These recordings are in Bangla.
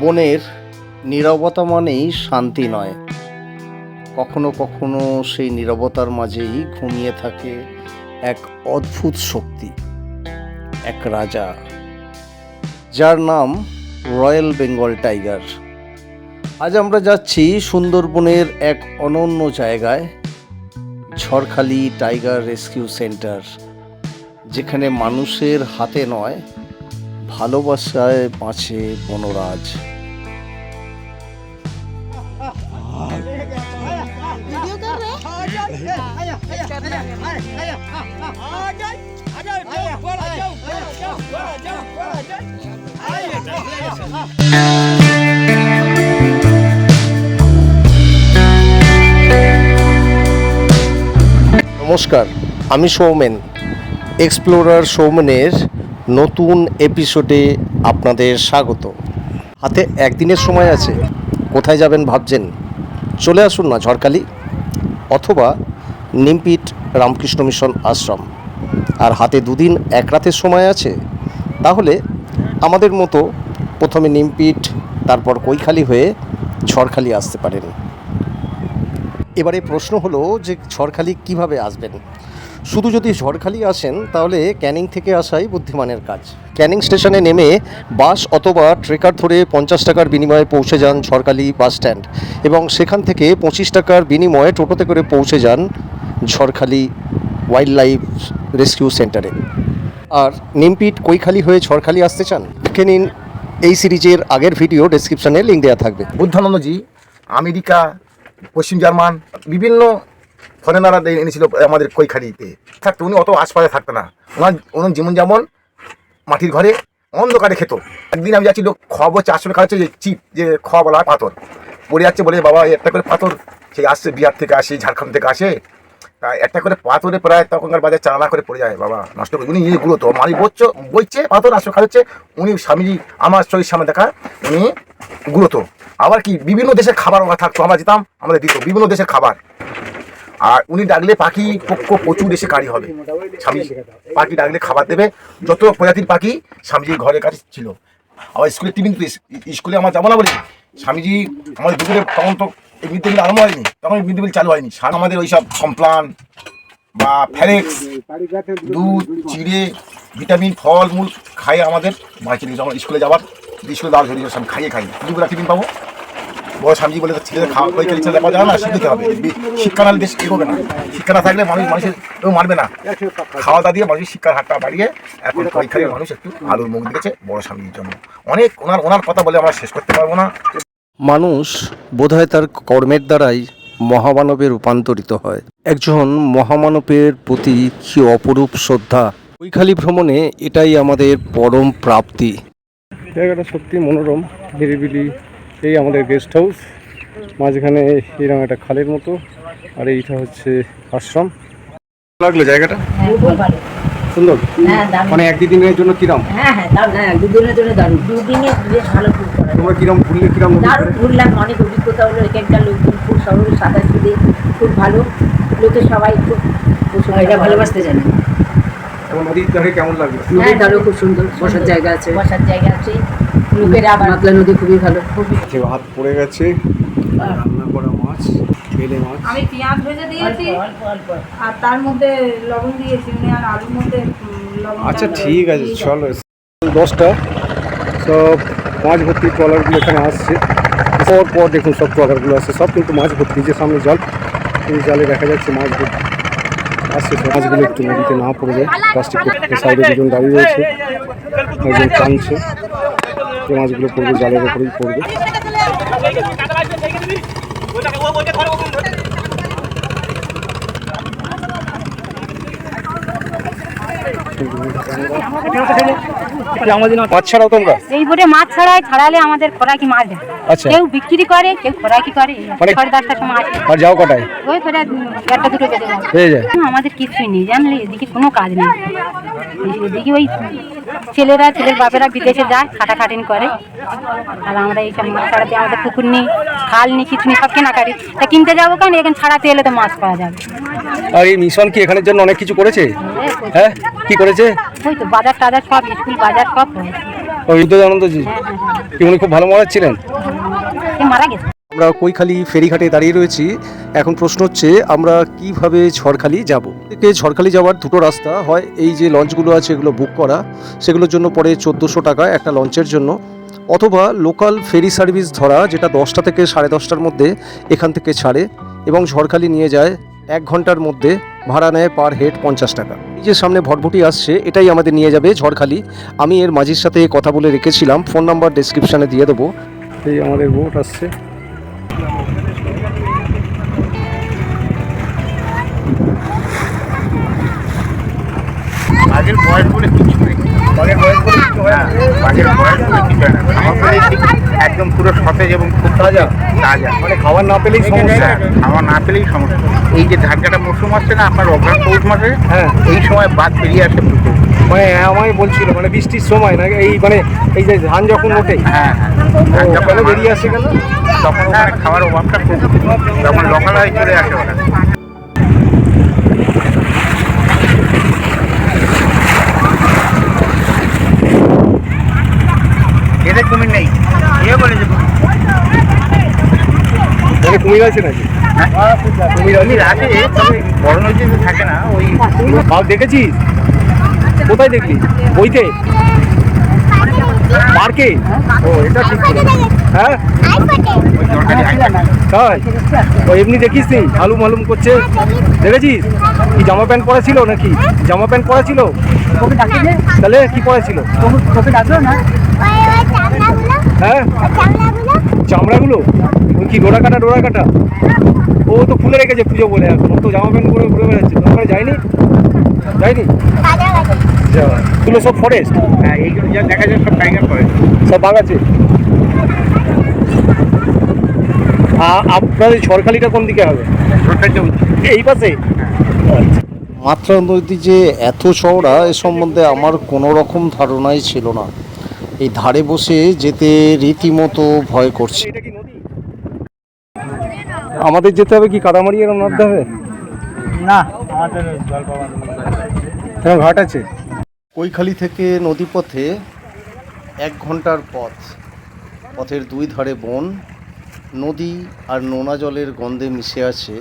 বনের নীরবতা মানেই শান্তি নয়। কখনো কখনো সেই নীরবতার মাঝেই ঘুমিয়ে থাকে এক অদ্ভুত শক্তি, এক রাজা, যার নাম রয়্যাল বেঙ্গল টাইগার। আজ আমরা যাচ্ছি সুন্দরবনের এক অনন্য জায়গায়, ঝড়খালি টাইগার রেস্কিউ সেন্টার, যেখানে মানুষের হাতে নয় ভালোবাসায় বাঁচে বনরাজ। নমস্কার আমি সৌমেন এক্সপ্লোরার সৌমেনের নতুন এপিসোডে আপনাদের স্বাগত। হাতে একদিনের সময় আছে, কোথায় যাবেন ভাবছেন? চলে আসুন না ঝড়খালি, অথবা নিমপিট রামকৃষ্ণ মিশন আশ্রম। আর হাতে দুদিন এক রাতের সময় আছে, তাহলে আমাদের মতো প্রথমে নিমপিট, তারপর কৈখালি হয়ে ঝড়খালি আসতে পারেন। এবারে প্রশ্ন হলো যে ঝড়খালি কীভাবে আসবেন? শুধু যদি ঝড়খালি আসেন, তাহলে ক্যানিং থেকে আসাই বুদ্ধিমানের কাজ। ক্যানিং স্টেশনে নেমে বাস অথবা ট্রেকার ধরে পঞ্চাশ টাকার বিনিময়ে পৌঁছে যান ঝড়খালি বাস স্ট্যান্ড এবং সেখান থেকে পঁচিশ টাকার বিনিময়ে টোটোতে করে পৌঁছে যান ঝড়খালি ওয়াইল্ড লাইফ রেস্কিউ সেন্টারে। আর নিমপিট কৈখালি হয়ে ঝড়খালি আসতে চান? দেখে নিন এই সিরিজের আগের ভিডিও ডেসক্রিপশনে লিঙ্ক দেওয়া থাকবে। বুদ্ধানন্দজি, আমেরিকা, পশ্চিম জার্মান, বিভিন্ন ফরেনাররা এনেছিল আমাদের কৈখালিতে থাকতো, উনি অত আশপাশে থাকতো না। ওনার ওনার যেমন যেমন মাটির ঘরে, অন্ধকারে খেত। একদিন আমি যাচ্ছি, লোক খবর চারশো টাকা হচ্ছে যে চিপ, যে খ বলা হয় পাথর। পড়ে যাচ্ছে বলে, বাবা একটা করে পাথর সেই আসছে বিহার থেকে আসে, ঝাড়খণ্ড থেকে আসে। তা একটা করে পাথরে প্রায় তখনকার বাজার চালানা করে পড়ে যায়, বাবা, নষ্ট করে। উনি নিজে গুলো তো মারি বইছ বইছে, পাথর, আসলে খাচ্ছে উনি স্বামীজি, আমার চোখের সামনে দেখা, উনি গুলোতো আবার কি, বিভিন্ন দেশের খাবার ওরা থাকতো, আমরা যেতাম, আমাদের দিত, বিভিন্ন দেশের খাবার। আর উনি ডাকলে পাখি পক্ষ প্রচুর এসে কারি হবে। স্বামী পাখি ডাকলে খাবার দেবে। যত প্রজাতির পাখি স্বামীজির ঘরের কাছে ছিল। আবার স্কুলের টিফিন স্কুলে আমার যাব না বলি স্বামীজি আমাদের দুপুরে তখন তো মিড ডে মিল আরম্ভ হয়নি। তখন মিড ডে মিল চালু হয়নি। আমাদের ওইসব কমপ্লান বা ফ্যারেক্স দুধ, চিড়ে, ভিটামিন, ফল, মূল খাইয়ে আমাদের বাঁচিয়ে দিয়েছে আমার স্কুলে যাবার স্কুলে দাওয়া ধরে খাইয়ে খাই দুপুরে টিফিন পাবো? বড় স্বামীজি বলে ছেলেদের খাওয়া ওই ছেলে ছেলে যাওয়া না শিখতে হবে। শিক্ষা না দেশ এগোবে না। শিক্ষা না থাকলে মানুষ মানুষের কেউ মারবে না। খাওয়া দাওয়া দিয়ে মানুষের শিক্ষার হাতটা বাড়িয়ে এখন পরীক্ষার মানুষ একটু আলোর মুখ দিয়েছে বড় স্বামীর জন্য। অনেক ওনার ওনার কথা বলে আমরা শেষ করতে পারব না। মানুষ বোধহয় তার কর্মের দ্বারাই মহামানবে রূপান্তরিত হয়। একজন মহামানবের প্রতি কি অপরূপ শ্রদ্ধা? কৈখালি ভ্রমণে এটাই আমাদের পরম প্রাপ্তি। জায়গাটা সত্যি মনোরম নিরিবিলি এই আমাদের গেস্ট হাউস মাঝখানে এরকম একটা খালের মতো আর এইটা হচ্ছে আশ্রম। লাগল জায়গাটা? সুন্দর? হ্যাঁ মানে এক দুদিনের জন্য কিরম? হ্যাঁ হ্যাঁ দুদিনের জন্য দারুণ। দুদিনে বেশ ভালো ট্যুর করা যায়। তোমরা কিরম ঘুরলে কিরম দারুণ ঘুরলাম অনেক অভিজ্ঞতা হলো। এক একটা লোকজন খুব সরল সাদা সিধে খুব ভালো। লোকে সবাই খুব এটা ভালোবাসতে জানে। এবং নদীর ধারে কেমন লাগল? নদীর ধারেও খুব সুন্দর বসার জায়গা আছে। বসার জায়গা আছে। লোকেরা আবার মাতলা নদী খুবই ভালো। খুবই। ভাত পড়ে গেছে রান্না করা মাছ বেলে মাছ। আমি পেঁয়াজ ভেজে দিয়েছি আর তার মধ্যে লবণ দিয়েছি মানে আর আলুর মধ্যে লবণ আচ্ছা ঠিক আছে চলো দশটা। সব মাছ ভর্তি ট্রলারগুলো এখানে আসছে। পর পর দেখুন সব ট্রলারগুলো আসছে। সব কিন্তু মাছ ভর্তি যে সামনে জল এই জালে দেখা যাচ্ছে মাছ ভর্তি আসছে। মাছগুলো একটু নদীতে না পড়ে যায়। প্লাস্টিক সাইডে দুজন দাঁড়িয়ে রয়েছে। একজন টানছে। যে মাছগুলো পড়বে জালের ওপরেই পড়বে। মাছ ছাড়াও তোমরা? এই বোটে মাছ ছাড়ায় ছাড়ালে আমাদের খোরাকি মাছ আচ্ছা। কেউ বিক্রি করে কেউ খোরাকি করে মানে- সাড়ে দশটার সময় আসে। আর যাও কটায়? ওই করে একটা দুটো বেজে যায় যায়। হুম, আমাদের কিছুই নেই জানলে এদিকে কোনো কাজ নেই। এদিকে ওই ছেলেরা ছেলের বাপেরা বিদেশে যায় খাটাখাটিনি করে। আর আমরা এইসব মাছ ছাড়াতে আমাদের পুকুর নেই খাল নেই কিছু নেই সব কেনাকাটি। তা কিনতে যাব কেন? এখানে ছাড়াতে এলে তো মাছ পাওয়া যাবে। আর এই মিশন কি এখানের জন্য অনেক কিছু করেছে? হ্যাঁ কি করেছে? ওই তো বাজার টাজার সব স্কুল বাজার সব হয়েছে ওই হ্যাঁ হ্যাঁ হ্যাঁ। কি উনি খুব ভালো মহারাজ ছিলেন? মারা গেছে। আমরা কৈখালি ফেরিঘাটে দাঁড়িয়ে রয়েছি। এখন প্রশ্ন হচ্ছে, আমরা কীভাবে ঝড়খালি যাব? থেকে ঝড়খালি যাওয়ার দুটো রাস্তা হয়। এই যে লঞ্চগুলো আছে, এগুলো বুক করা। সেগুলোর জন্য পড়ে চোদ্দোশো টাকা একটা লঞ্চের জন্য। অথবা লোকাল ফেরি সার্ভিস ধরা, যেটা দশটা থেকে সাড়ে দশটার মধ্যে এখান থেকে ছাড়ে এবং ঝড়খালি নিয়ে যায় এক ঘণ্টার মধ্যে। ভাড়া নেয় পার হেড পঞ্চাশ টাকা। এই যে সামনে ভটভটি আসছে, এটাই আমাদের নিয়ে যাবে ঝড়খালি। আমি এর মাঝির সাথে কথা বলে রেখেছিলাম, ফোন নাম্বার ডেসক্রিপশানে দিয়ে দেবো। এই আমাদের বোট আসছে। আগের বয়স বলে কিছু নেই। আগের বয়স বলে কিছু হয় না। আগের বয়স বলে কিছু হয় না। আমার একদম পুরো সতেজ এবং খুব তাজা তাজা। মানে খাবার না পেলেই সমস্যা। খাওয়া না পেলেই সমস্যা। এই যে ধান কাটা মরশুম আসছে না আপনার অগ্রাণ পৌষ মাসে? হ্যাঁ। এই সময় বাদ বেরিয়ে আসে প্রচুর মানে আমায় বলছিল মানে বৃষ্টির সময় না এই মানে এই যে ধান যখন ওঠে হ্যাঁ হ্যাঁ। ও, যখন বেরিয়ে আসে কেন? তখন ওখানে খাওয়ার অভাবটা খুব। তখন লোকালয় চলে আসে ওরা এদের কুমির নেই। বলেছে কুমির। আছে নাকি? বাঘ দেখেছিস? কোথায় দেখলি? বইতে? পার্কে ও এটা ঠিক হ্যাঁ? তাই? ও এমনি দেখিস নি? হালুম হালুম করছে। দেখেছিস? কি জামা প্যান্ট পরা ছিল নাকি? জামা প্যান্ট পরা ছিল? তাহলে কি পরা ছিল? হ্যাঁ? চামড়াগুলো। ওই কি ডোরা কাটা ডোরা কাটা? ও তো খুলে রেখেছে পুজো বলে এখন। ও তো জামা প্যান্ট পরে ঘুরে বেড়াচ্ছে। তো যায়নি? যায়নি? যা। এগুলো সব ফরেস্ট হ্যাঁ এইগুলো যা দেখা যায় সব টাইগার করে সব আ- আপনাদের ঝড়খালিটা কোন দিকে হবে? এই পাশে? মাত্রা নদী যে এত চওড়া এ সম্বন্ধে আমার কোনো রকম ধারণাই ছিল না। এই ধারে বসে যেতে রীতিমতো ভয় করছে। এটা কি নদী? আমাদের যেতে হবে কি কাদামারি এরকম নামতে হবে না। আমাদের জল ঘাট আছে? কৈখালি থেকে নদীপথে এক ঘণ্টার পথ। পথের দুই ধারে বন নদী আর নোনা জলের গন্ধে মিশে আছে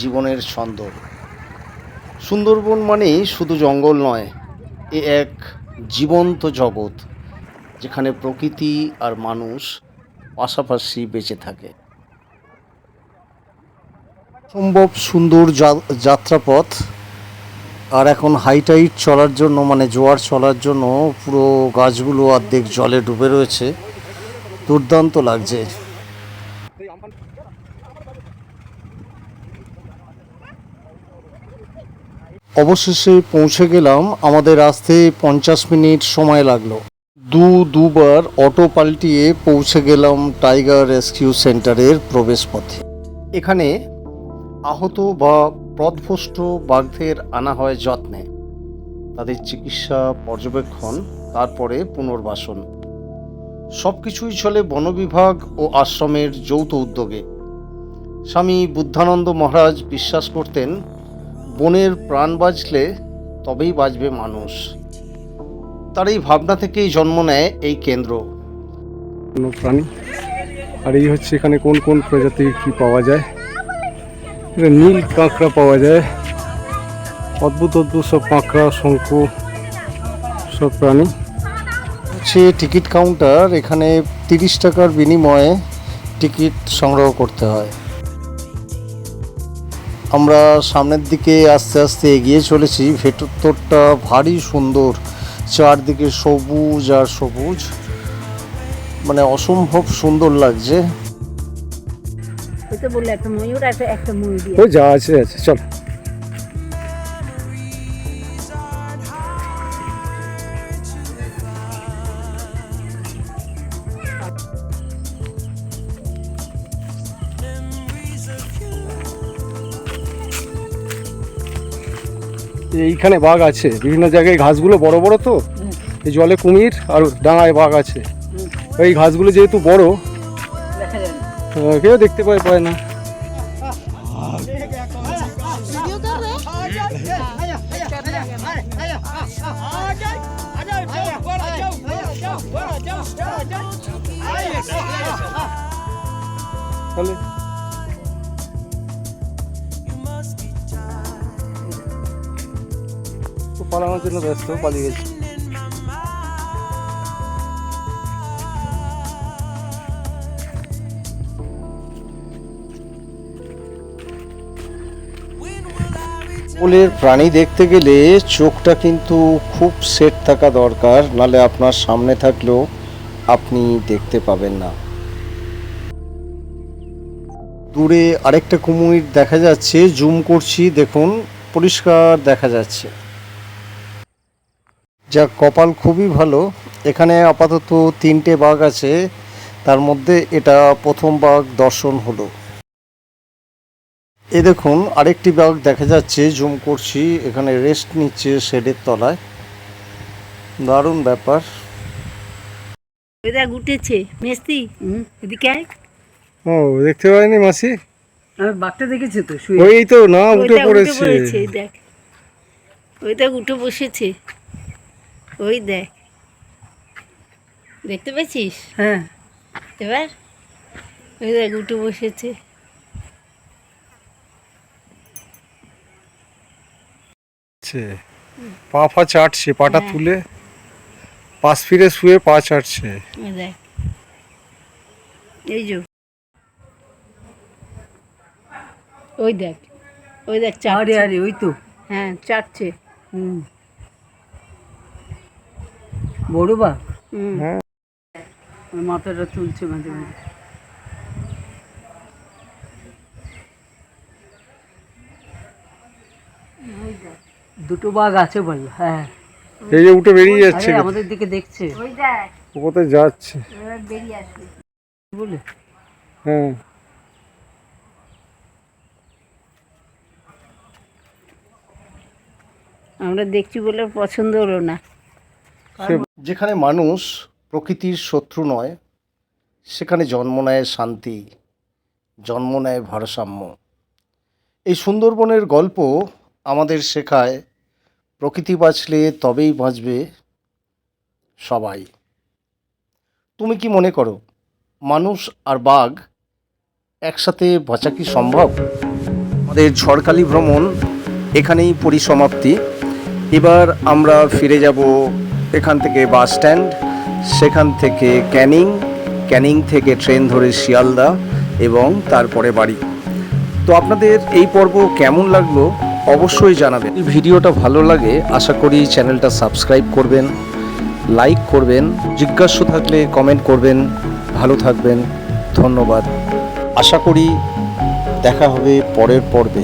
জীবনের ছন্দ সুন্দরবন মানেই শুধু জঙ্গল নয় এ এক জীবন্ত জগৎ যেখানে প্রকৃতি আর মানুষ পাশাপাশি বেঁচে থাকে। সম্ভব সুন্দর যাত্রাপথ। আর এখন হাইটাইট চলার জন্য মানে জোয়ার চলার জন্য পুরো গাছগুলো অর্ধেক জলে ডুবে রয়েছে। দুর্দান্ত লাগছে। অবশেষে পৌঁছে গেলাম। আমাদের আসতে পঞ্চাশ মিনিট সময় লাগল। দু, দুবার অটো পাল্টিয়ে পৌঁছে গেলাম টাইগার রেস্কিউ সেন্টারের প্রবেশপথে। এখানে আহত বা পথভ্রষ্ট বাঘদের আনা হয় যত্নে। তাদের চিকিৎসা পর্যবেক্ষণ, তারপরে পুনর্বাসন। সব কিছুই চলে বনবিভাগ ও আশ্রমের যৌথ উদ্যোগে। স্বামী বুদ্ধানন্দ মহারাজ বিশ্বাস করতেন, বনের প্রাণ বাঁচলে তবেই বাঁচবে মানুষ। তার এই ভাবনা থেকেই জন্ম নেয় এই কেন্দ্র। প্রাণী। আর এই হচ্ছে এখানে কোন কোন প্রজাতির কি পাওয়া যায়? এটা নীল কাঁকড়া পাওয়া যায়। অদ্ভুত অদ্ভুত সব কাঁকড়া, শঙ্কু, সব প্রাণী। হচ্ছে টিকিট কাউন্টার, এখানে তিরিশ টাকার বিনিময়ে টিকিট সংগ্রহ করতে হয়। আমরা সামনের দিকে আস্তে আস্তে এগিয়ে চলেছি। ভেতরটা ভারী সুন্দর, চারদিকে সবুজ আর সবুজ। মানে অসম্ভব সুন্দর লাগছে। ওই তো বললে একটা ময়ূর আছে একটা ময়ূর ওই যা আছে আছে চল। এইখানে বাঘ আছে বিভিন্ন জায়গায় ঘাসগুলো বড় বড় তো? এই জলে কুমির আর ডাঙায় বাঘ আছে। এই ঘাসগুলো যেহেতু বড় হ্যাঁ, কেউ দেখতে পায় পায় না। পালানোর জন্য ব্যস্ত পালিয়ে গেছি। জঙ্গলের প্রাণী দেখতে গেলে চোখটা কিন্তু খুব সেট থাকা দরকার, নালে আপনার সামনে থাকলেও আপনি দেখতে পাবেন না। দূরে আরেকটা কুমির দেখা যাচ্ছে, জুম করছি, দেখুন, পরিষ্কার দেখা যাচ্ছে। যা কপাল খুবই ভালো, এখানে আপাতত তিনটে বাঘ আছে, তার মধ্যে এটা প্রথম বাঘ দর্শন হলো। এ দেখুন আরেকটি বাঘ দেখা যাচ্ছে জুম করছি এখানে রেস্ট নিচ্ছে শেডের তলায়। দারুণ ব্যাপার। ওই দেখ উঠেছে। মেস্তি এদিকে ও দেখতে পাইনি মাসি? আমি বাঘটা দেখেছি তো শুয়ে। ওই তো না উঠে পড়েছে। পড়েছে দেখ। ওই দেখ উঠে বসেছে। ওই দেখ। দেখতে পেয়েছিস? হ্যাঁ। এবার? ওই দেখ উঠে বসেছে। আছে। পা ফা চাটছে পাটা হ্যাঁ। তুলে পাশ ফিরে শুয়ে পা চাটছে। ওই দেখ। এই যে। ওই দেখ ওই দেখ চাটছে। আরে ওই তো। হ্যাঁ চাটছে। হুম। বড় বা? হুম। হ্যাঁ। মাথাটা তুলছে মাঝে মাঝে। দুটো বাঘ আছে বল হ্যাঁ। এই যে উঠে বেরিয়ে যাচ্ছে। আরে আমাদের দিকে দেখছে। ওই দেখ। ও কোথায় যাচ্ছে? এবার বেরিয়ে আসবে। বলে হ্যাঁ। আমরা দেখছি বলে পছন্দ হলো না। যেখানে মানুষ প্রকৃতির শত্রু নয় সেখানে জন্ম নেয় শান্তি জন্ম নেয় ভারসাম্য। এই সুন্দরবনের গল্প আমাদের শেখায়, প্রকৃতি বাঁচলে তবেই বাঁচবে সবাই। তুমি কি মনে করো, মানুষ আর বাঘ একসাথে বাঁচা কি সম্ভব? আমাদের ঝড়খালি ভ্রমণ এখানেই পরিসমাপ্তি। এবার আমরা ফিরে যাব এখান থেকে বাস স্ট্যান্ড, সেখান থেকে ক্যানিং ক্যানিং থেকে ট্রেন ধরে শিয়ালদা এবং তারপরে বাড়ি। তো আপনাদের এই পর্ব কেমন লাগল? অবশ্যই জানাবেন। ভিডিওটা ভালো লাগে, আশা করি চ্যানেলটা সাবস্ক্রাইব করবেন, লাইক করবেন, জিজ্ঞাসা থাকলে কমেন্ট করবেন। ভালো থাকবেন, ধন্যবাদ। আশা করি দেখা হবে পরের পর্বে।